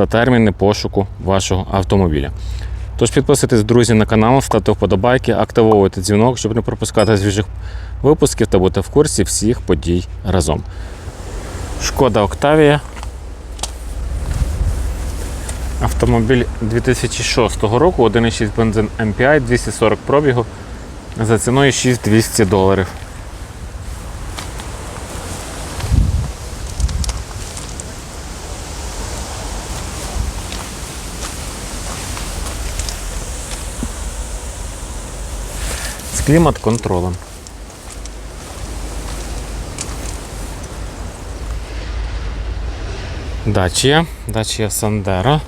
та терміни пошуку вашого автомобіля. Тож підписуйтесь, друзі, на канал, ставте вподобайки, активовуйте дзвінок, щоб не пропускати свіжих випусків та бути в курсі всіх подій разом. Шкода Октавія. Автомобіль 2006 року, 1,6 бензин MPI, 240 пробігу за ціною 6200 доларів. З клімат-контролем. Дачія, Дачія Сандера.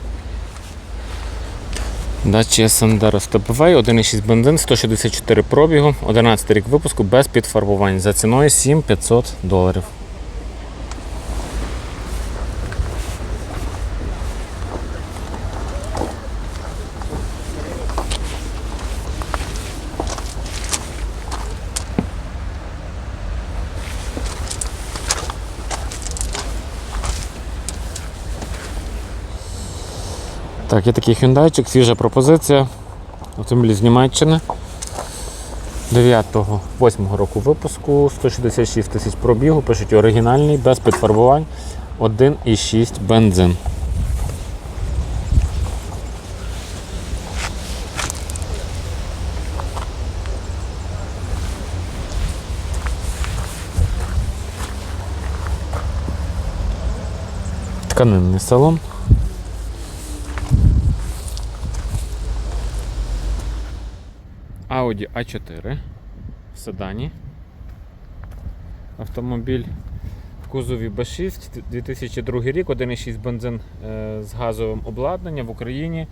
Дачія Сандера Степовей, 1,6 бензин, 164 пробігу, 11 рік випуску без підфарбувань за ціною 7500 доларів. Так, є такий хюндайчик, свіжа пропозиція. Автомобіль з Німеччини. 9-го, 8-го року випуску, 166 тисяч пробігу, пишуть оригінальний, без підфарбувань, 1,6 бензин. Тканинний салон. Audi A4 в седані. Автомобіль в кузові B6, 2002 рік, 1,6 бензин е, з газовим обладнанням в Україні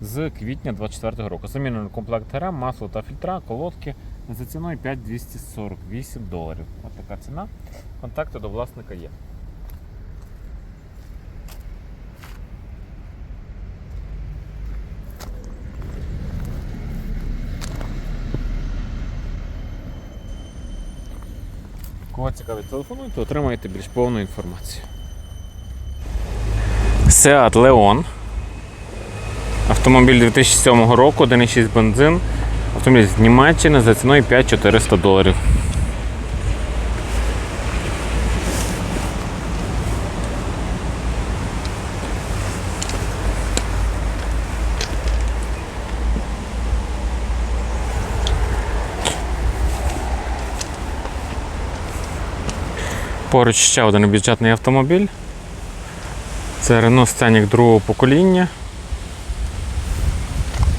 з квітня 2024 року. Замінено комплект ГРМ, масло та фільтра, колодки за ціною 5248 доларів. Ось така ціна. Контакти до власника є. Кого цікавить телефонуйте, отримаєте більш повну інформацію. Seat Leon. Автомобіль 2007 року, 1,6 бензин. Автомобіль з Німеччини за ціною 5400 доларів. Поруч ще один бюджетний автомобіль. Це Renault Scenic другого покоління.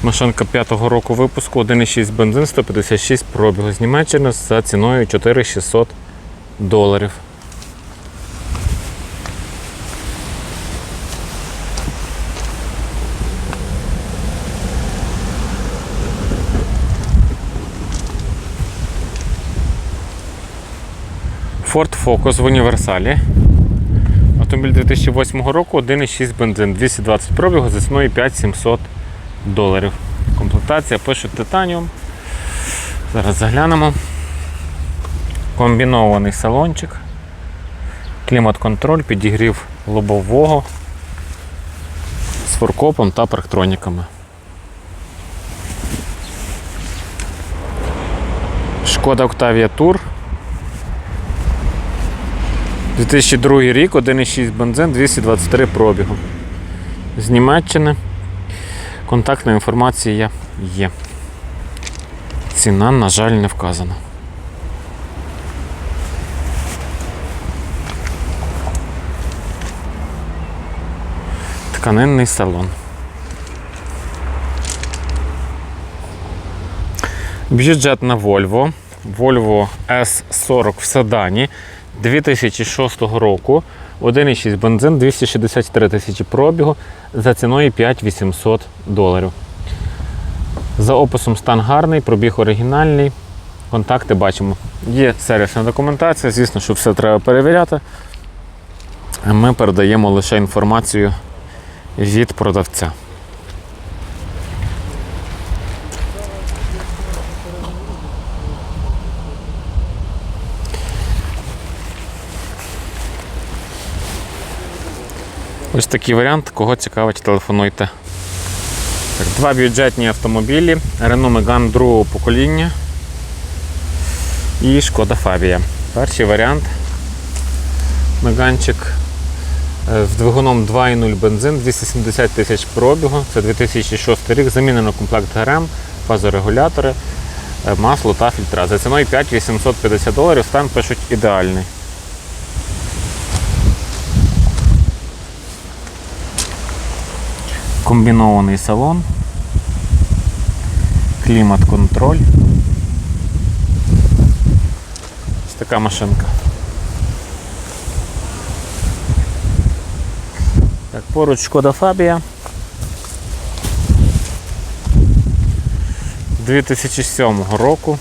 Машинка 5-го року випуску, 1,6 бензин, 156 пробігу з Німеччини за ціною 4600 доларів. Ford Focus в універсалі. Автомобіль 2008 року, 1,6 бензин, 220 пробігу за ціною 5700 доларів. Комплектація пишуть титаніум. Зараз заглянемо. Комбінований салончик, клімат-контроль, підігрів лобового з форкопом та парктроніками. Шкода Octavia Tour 2002 рік, 1,6 бензин, 223 пробігу. З Німеччини. Контактна інформація є. Ціна, на жаль, не вказана. Тканинний салон. Бюджет на Volvo. Volvo S40 в седані. 2006 року. 1,6 бензин, 263 тисячі пробігу за ціною 5800 доларів. За описом стан гарний, пробіг оригінальний. Контакти бачимо. Є сервісна документація, звісно, що все треба перевіряти. Ми передаємо лише інформацію від продавця. Ось такий варіант. Кого цікавить, телефонуйте. Так, два бюджетні автомобілі. Renault Megane другого покоління і Шкода Фабія. Перший варіант. Меганчик е, з двигуном 2.0 бензин, 270 тисяч пробігу. Це 2006 рік. Замінено комплект ГРМ, фазорегулятори, е, масло та фільтра. За ціною 5850 доларів стан пишуть ідеальний. Комбінований салон, клімат-контроль. Ось така машинка. Так, поруч Шкода Фабія. 2007 року.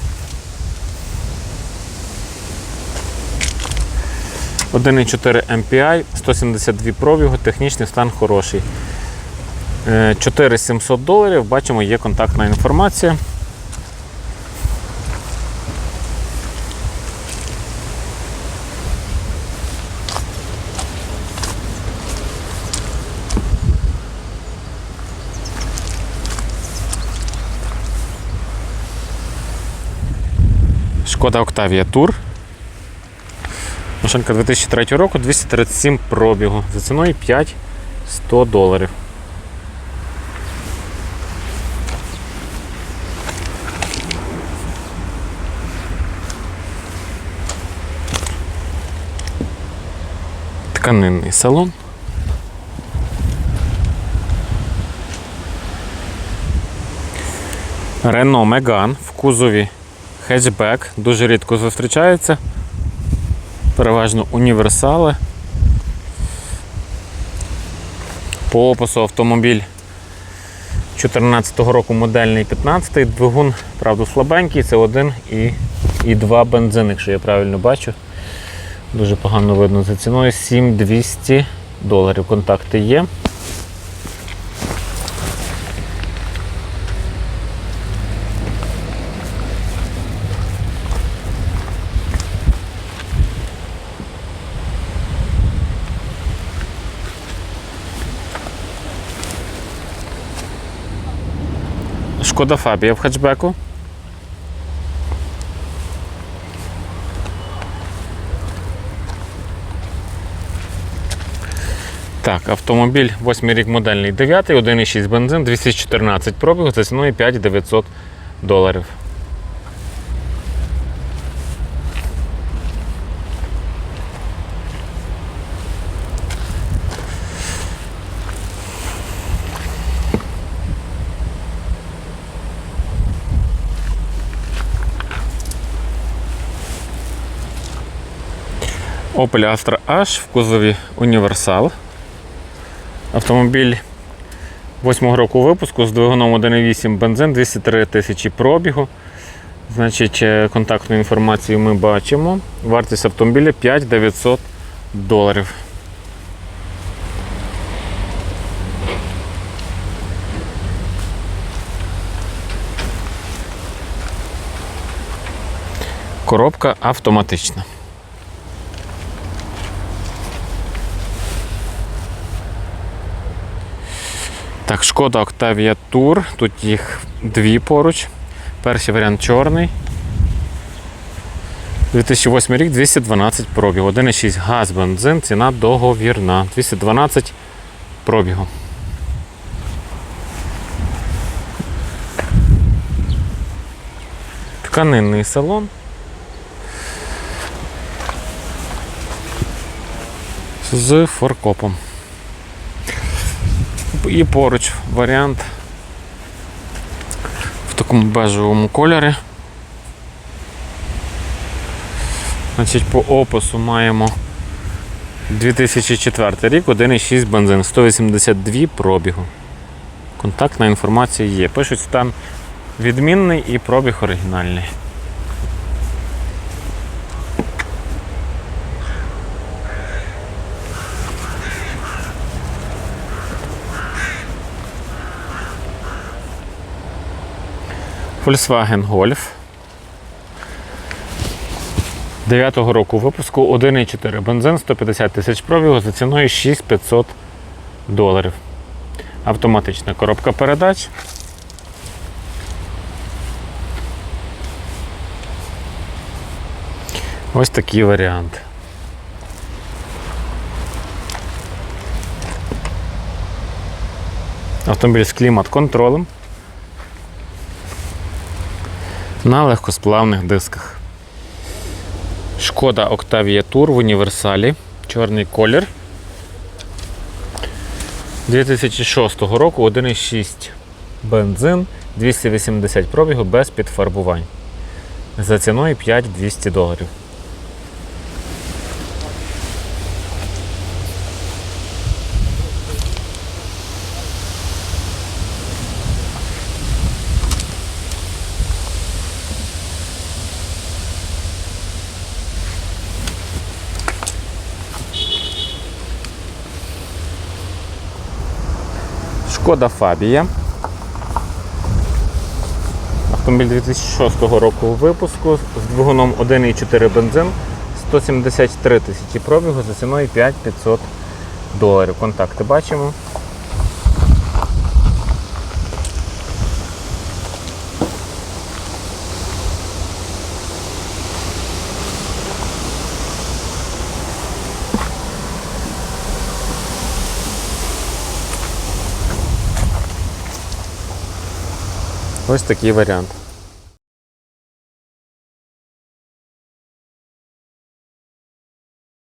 1,4 MPI, 172 пробігу, технічний стан хороший. Е, 4700 доларів, бачимо, є контактна інформація. Шкода Octavia Tour. Машинка 2003 року, 237 пробігу. За ціною 5100 доларів. Тканинний салон. Renault Megane в кузові хетчбек. Дуже рідко зустрічається. Переважно універсали. По опису автомобіль 2014 року модельний 15 двигун, правда, слабенький, це один і, два бензин, якщо я правильно бачу. Дуже погано видно за ціною 7200 доларів. Контакти є. Шкода Фабія в хетчбеку. Так, автомобіль 8 рік модельний 9, 1,6 бензин, 214 пробігу за ціною 5900 доларів. Opel Astra H в кузові Універсал. Автомобіль 8 року випуску з двигуном 1.8 бензин, 203 тисячі пробігу. Значить, е, контактну інформацію ми бачимо. Вартість автомобіля 5900 доларів. Коробка автоматична. Так, шкода Octavia Tour. Тут їх дві поруч. Перший варіант чорний. 2008 рік 212 пробігу. 1,6 газ, бензин, ціна договірна. 212 пробігу. Тканинний салон. З форкопом. І поруч варіант в такому бежевому кольорі. Значить, по опису маємо 2004 рік, 1,6 бензин, 182 пробігу. Контактна інформація є. Пишуть стан відмінний і пробіг оригінальний. Volkswagen Golf. 9-го року випуску 1,4 бензин 150 тисяч пробігу за ціною 6500 доларів. Автоматична коробка передач. Ось такий варіант. Автомобіль з клімат-контролем на легкосплавних дисках. Шкода Octavia Tour в універсалі. Чорний колір. 2006 року 1,6 бензин, 280 пробігу без підфарбувань. За ціною 5200 доларів. Шкода Фабія. Автомобіль 2006 року випуску з двигуном 1,4 бензин, 173 тисячі пробігу за ціною 5500 доларів. Контакти бачимо. Ось такий варіант.